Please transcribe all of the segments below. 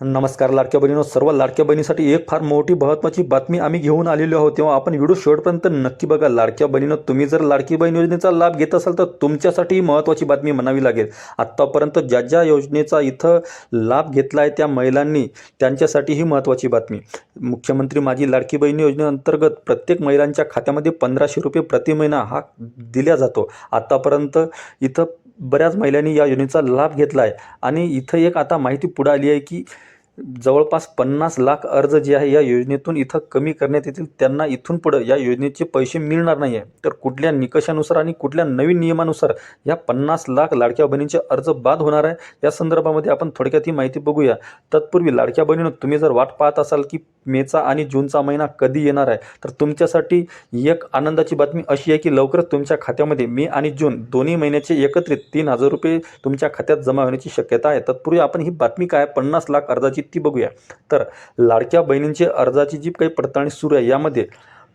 नमस्कार लाडक्या बहिणीनो सर्व लाडक्या बहिणीसाठी एक फार मोठी महत्त्वाची बातमी आम्ही घेऊन आलेलो आहोत. तेव्हा आपण व्हिडिओ शेवटपर्यंत नक्की बघा. लाडक्या बहिणीनं तुम्ही जर लाडकी बहीण योजनेचा लाभ घेत असाल तर तुमच्यासाठी महत्त्वाची बातमी म्हणावी लागेल. आत्तापर्यंत ज्या ज्या योजनेचा इथं लाभ घेतला आहे त्या महिलांनी त्यांच्यासाठी ही महत्त्वाची बातमी. मुख्यमंत्री माझी लाडकी बहीण योजनेअंतर्गत प्रत्येक महिलांच्या खात्यामध्ये पंधराशे रुपये प्रति महिना हा दिला जातो. आत्तापर्यंत इथं बऱ्याच महिलांनी या योजनेचा लाभ घेतला आहे आणि इथं एक आता माहिती पुढं आली आहे की जवळपास पन्नास लाख अर्ज जे आहे या योजनेतून इथं कमी करण्यात येतील. त्यांना इथून पुढं या योजनेचे पैसे मिळणार नाही आहे तर कुठल्या निकषानुसार आणि कुठल्या नवीन नियमानुसार या पन्नास लाख लाडक्या बहिणींचे अर्ज बाद होणार आहे? या संदर्भामध्ये आपण थोडक्यात ही माहिती बघूया. तत्पूर्वी लाडक्या बहिणीनं तुम्ही जर वाट पाहत असाल की मेचा आणि जूनचा महिना कधी येणार आहे तर तुमच्यासाठी एक आनंदाची बातमी अशी आहे की लवकरच तुमच्या खात्यामध्ये मे आणि जून दोन्ही महिन्याचे एकत्रित तीन हजार रुपये तुमच्या खात्यात जमा होण्याची शक्यता आहे. तत्पूर्वी आपण ही बातमी काय? पन्नास लाख अर्जाची ती बघूया. तर लाडक्या बहिणींची अर्जाची जी काही पडताळणी सुरू आहे यामध्ये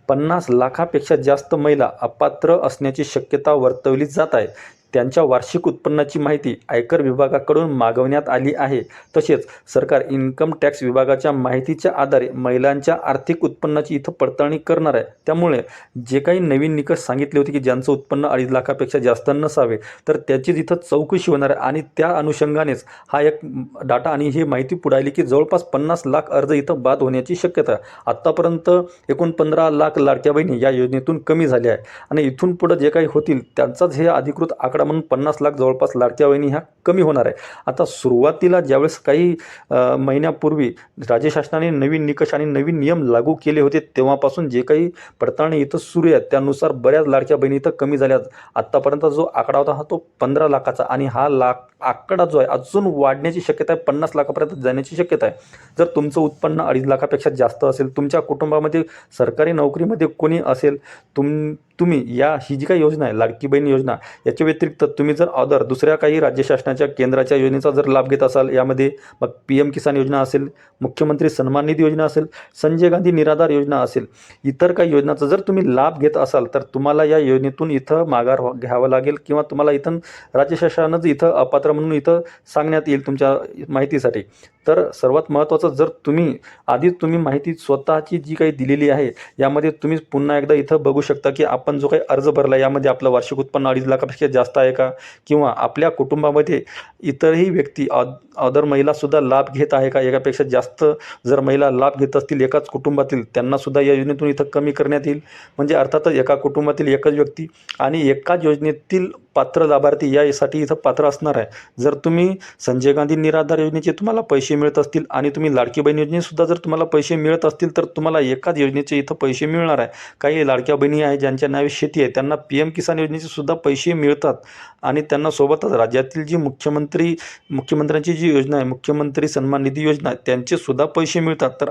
पन्नास लाखापेक्षा जास्त महिला अपात्र असण्याची शक्यता वर्तवली जात आहे. त्यांच्या वार्षिक उत्पन्नाची माहिती आयकर विभागाकडून मागवण्यात आली आहे. तसेच सरकार इन्कम टॅक्स विभागाच्या माहितीच्या आधारे महिलांच्या आर्थिक उत्पन्नाची इथं पडताळणी करणार आहे. त्यामुळे जे काही नवीन निकष सांगितले होते की ज्यांचं उत्पन्न अडीच लाखापेक्षा जास्त नसावे तर त्याचीच इथं चौकशी होणार आहे. आणि त्या अनुषंगानेच हा एक डाटा आणि ही माहिती पुढायली की जवळपास पन्नास लाख अर्ज इथं बाद होण्याची शक्यता आहे आत्तापर्यंत एकूण पंधरा लाख लाडक्या बहिणी या योजनेतून कमी झाल्या आहे. आणि इथून पुढं जे काही होतील त्यांचाच हे अधिकृत आकडा म्हणून पन्नास लाख जवळपास लाडक्या बहिणी ह्या कमी होणार आहे. आता सुरुवातीला ज्यावेळेस काही महिन्यापूर्वी राज्य शासनाने नवीन निकष आणि नवीन नियम लागू केले होते तेव्हापासून जे काही पडताळणी इथं सुरू आहेत त्यानुसार बऱ्याच लाडक्या बहिणी इथं कमी झाल्या. आत्तापर्यंत जो आकडा होता हा तो पंधरा लाखाचा आणि हा लाख आकडा जो आहे अजून वाढण्याची शक्यता आहे पन्नास लाखापर्यंत जाण्याची शक्यता आहे. जर तुमचं उत्पन्न अडीच लाखापेक्षा जास्त असेल तुमच्या कुटुंबामध्ये सरकारी नोकरीमध्ये कोणी असेल तुम तुम्ही या ही जी काही योजना आहे लाडकी बहीण योजना याच्या व्यतिरिक्त तुम्ही जर अदर दुसऱ्या काही राज्य शासनाच्या केंद्राच्या योजनेचा जर लाभ घेत असाल यामध्ये मग पी एम किसान योजना असेल मुख्यमंत्री सन्मान निधी योजना असेल संजय गांधी निराधार योजना असेल इतर काही योजनाचा जर तुम्ही लाभ घेत असाल तर तुम्हाला या योजनेतून इथं माघार व्हा- घ्यावं लागेल किंवा तुम्हाला इथं राज्य शासनानंच इथं अपात्र म्हणून इथं सांगण्यात येईल तुमच्या माहितीसाठी. तर सर्वात महत्त्वाचं जर तुम्ही आधीच तुम्ही माहिती स्वतःची जी काही दिलेली आहे यामध्ये तुम्ही पुन्हा एकदा इथं बघू शकता की आपण जो काही अर्ज भरला यामध्ये आपलं वार्षिक उत्पन्न अडीच लाखापेक्षा जास्त आहे का? किंवा आपल्या कुटुंबामध्ये इतरही व्यक्ती अद अदर महिलासुद्धा लाभ घेत आहे का? एकापेक्षा जास्त जर महिला लाभ घेत असतील एकाच कुटुंबातील त्यांनासुद्धा या योजनेतून इथं कमी करण्यात येईल. म्हणजे अर्थातच एका कुटुंबातील एकच व्यक्ती आणि एकाच योजनेतील पात्र लाभार्थी यासाठी इथं पात्र असणार आहे. जर तुम्ही संजय गांधी निराधार योजनेचे तुम्हाला पैसे मिळत असतील आणि तुम्ही लाडकी बहीण योजनेसुद्धा जर तुम्हाला पैसे मिळत असतील तर तुम्हाला एकाच योजनेचे इथं पैसे मिळणार आहे. काही लाडक्या बहिणी आहे ज्यांच्या नावे शेती आहे त्यांना पी एम किसान योजनेचे सुद्धा पैसे मिळतात. आणि त्यांना सोबतच राज्यातील जी मुख्यमंत्री मुख्यमंत्र्यांची जी योजना आहे मुख्यमंत्री सन्मान निधी योजना आहे त्यांचे सुद्धा पैसे मिळतात. तर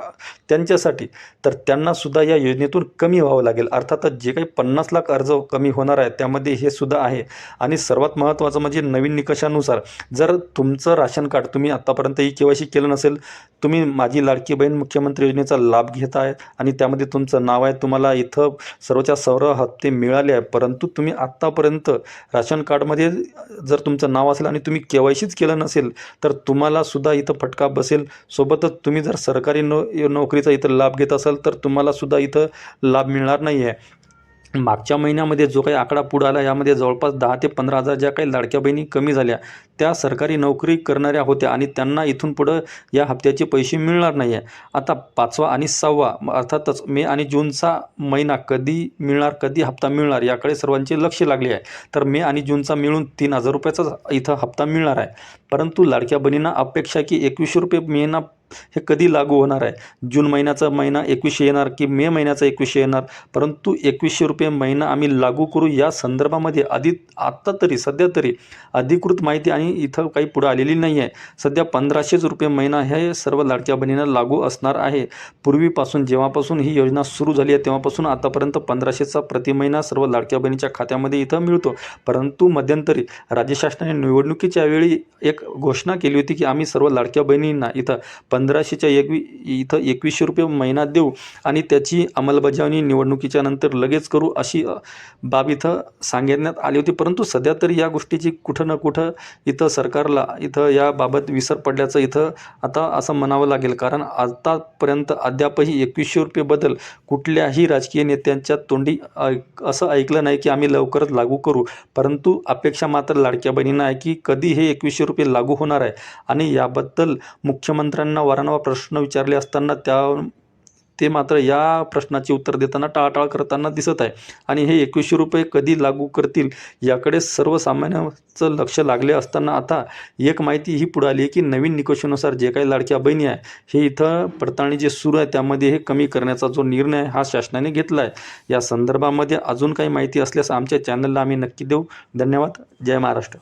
त्यांच्यासाठी तर त्यांनासुद्धा या योजनेतून कमी व्हावं लागेल. अर्थातच जे काही पन्नास लाख अर्ज कमी होणार आहे त्यामध्ये हे सुद्धा आहे. आणि सर्वात महत्त्वाचं म्हणजे नवीन निकषानुसार जर तुमचं राशन कार्ड तुम्ही आत्तापर्यंत ही के वाय सी केलं नसेल तुम्ही माझी लाडकी बहीण मुख्यमंत्री योजनेचा लाभ घेत आहे आणि त्यामध्ये तुमचं नाव आहे तुम्हाला इथं सर्वच्या सर्व हप्ते मिळाले आहे परंतु तुम्ही आत्तापर्यंत राशन कार्डमध्ये जर तुमचं नाव असेल आणि तुम्ही के वाय सीच केलं नसेल तर तुम्हाला सुद्धा इथं फटका बसेल. सोबतच तुम्ही जर सरकारी नो नोकरीचा इथं लाभ घेत असाल तर तुम्हाला सुद्धा इथं लाभ मिळणार नाही आहे मागच्या महिन्यामध्ये जो काही आकडा पुढे आला यामध्ये जवळपास दहा ते पंधरा हजार ज्या काही लाडक्या बहिणी कमी झाल्या त्या सरकारी नोकरी करणाऱ्या होत्या आणि त्यांना इथून पुढं या हप्त्याचे पैसे मिळणार नाही आहे आता पाचवा आणि सहावा अर्थातच मे आणि जूनचा महिना कधी मिळणार कधी हप्ता मिळणार याकडे सर्वांचे लक्ष लागले आहे. तर मे आणि जूनचा मिळून तीन हजार रुपयाचाच इथं हप्ता मिळणार आहे. परंतु लाडक्या बहिणींना अपेक्षा की एकवीसशे रुपये महिना हे कधी लागू होणार आहे? जून महिन्याचा महिना एकवीसशे येणार की मे महिन्याचा एकवीसशे येणार? परंतु एकवीसशे रुपये महिना आम्ही लागू करू या संदर्भामध्ये आधी आत्ता तरी सध्या तरी अधिकृत माहिती आणि इथं काही पुढं आलेली नाही आहे. सध्या पंधराशेच रुपये महिना हे सर्व लाडक्या बहिणींना लागू असणार आहे. पूर्वीपासून जेव्हापासून ही योजना सुरू झाली आहे तेव्हापासून आतापर्यंत पंधराशेचा प्रति महिना सर्व लाडक्या बहिणीच्या खात्यामध्ये इथं मिळतो. परंतु मध्यंतरी राज्य शासनाने निवडणुकीच्या वेळी एक घोषणा केली होती की आम्ही सर्व लाडक्या बहिणींना इथं पंधराशेच्या एकवी इथं एकवीसशे रुपये महिना देऊ आणि त्याची अंमलबजावणी निवडणुकीच्या नंतर लगेच करू अशी बाब इथं सांगण्यात आली होती. परंतु सध्या तरी या गोष्टीची कुठं ना कुठं इथं सरकारला इथं याबाबत विसर पडल्याचं इथं आता असं म्हणावं लागेल. कारण आतापर्यंत अद्यापही एकवीसशे रुपये बदल कुठल्याही राजकीय नेत्यांच्या तोंडी ऐक- असं ऐकलं नाही की आम्ही लवकरच लागू करू. परंतु अपेक्षा मात्र लाडक्या बहिणींना आहे की कधी हे एकवीसशे रुपये लागू होणार आहे. आणि याबद्दल मुख्यमंत्र्यांना वारंवार प्रश्न विचारले असताना त्या ते मात्र या प्रश्नाची उत्तर देताना टाळाटाळ करताना दिसत आहे. आणि हे एकवीसशे रुपये कधी लागू करतील याकडे सर्वसामान्यांचं लक्ष लागले असताना आता एक माहिती ही पुढे आली आहे की नवीन निकषानुसार जे काही लाडक्या बहिणी आहे हे इथं पडताळणी जे सुरू आहे त्यामध्ये हे कमी करण्याचा जो निर्णय हा शासनाने घेतला आहे. या संदर्भामध्ये अजून काही माहिती असल्यास आमच्या चॅनलला आम्ही नक्की देऊ. धन्यवाद. जय महाराष्ट्र.